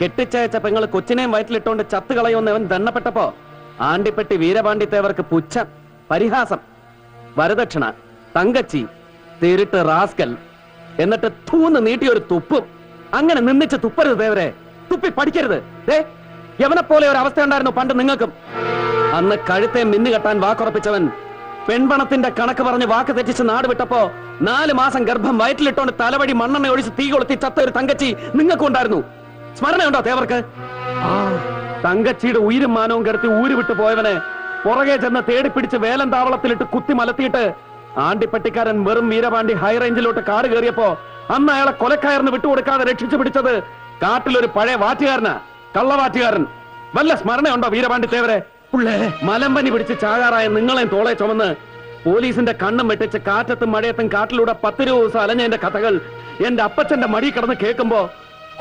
കെട്ടിച്ചയച്ച പെങ്ങൾ കൊച്ചിനെയും വയറ്റിലിട്ടോണ്ട് ചത്ത് അവൻ ദണ്ണപ്പെട്ടപ്പോ ആണ്ടിപ്പെട്ടി വീരപാണ്ഡിത്തേവർക്ക് പുച്ഛം പരിഹാസം വരദക്ഷിണ തങ്കച്ചി തിരുട്ട് റാസ്കൽ എന്നിട്ട് തൂന്ന് നീട്ടിയൊരു തുപ്പും. അങ്ങനെ നിന്നിച്ച് തുപ്പരുത് ദേവരെ തുപ്പി പഠിക്കരുത്. ദേ യവനെ പോലെ ഒരു അവസ്ഥ ഉണ്ടായിരുന്നു പണ്ട് നിങ്ങൾക്കും. അന്ന് കഴുത്തെ മിന്നുകെട്ടാൻ വാക്കുറപ്പിച്ചവൻ പെൺപണത്തിന്റെ കണക്ക് പറഞ്ഞ് വാക്ക് തെറ്റിച്ച് നാട് വിട്ടപ്പോ നാല് മാസം ഗർഭം വയറ്റിലിട്ടോണ്ട് തലവടി മണ്ണെണ്ണ ഒഴിച്ച് തീ കൊളുത്തി ചത്ത ഒരു തങ്കച്ചി നിങ്ങൾക്കും ഉണ്ടായിരുന്നു സ്മരണയുണ്ടോ തേവർക്ക് തങ്കച്ചിയുടെ ഉയിരും മാനവും കിടത്തി ഊര് വിട്ടു പോയവനെ പുറകെ ചെന്ന് തേടിപ്പിടിച്ച് വേലം താവളത്തിലിട്ട് കുത്തി മലത്തിയിട്ട് ആണ്ടിപ്പട്ടിക്കാരൻ വെറും വീരപാണ്ടി ഹൈറേഞ്ചിലോട്ട് കാട് കയറിയപ്പോ അന്ന് അയാളെ കൊലക്കായർന്ന് വിട്ടുകൊടുക്കാതെ രക്ഷിച്ചു പിടിച്ചത് കാട്ടിലൊരു പഴയ വാറ്റുകാരനാ കള്ളവാറ്റുകാരൻ. വല്ല സ്മരണയുണ്ടോ വീരപാണ്ടി തേവരെ മലമ്പനി പിടിച്ച് ചാകാറായ നിങ്ങളെയും തോളെ ചുമന്ന് പോലീസിന്റെ കണ്ണും വെട്ടിച്ച് കാറ്റത്തും മഴയത്തും കാട്ടിലൂടെ പത്ത് രൂപ ദിവസം അലഞ്ഞ എന്റെ കഥകൾ എന്റെ അപ്പച്ചന്റെ മടി കിടന്ന് കേൾക്കുമ്പോ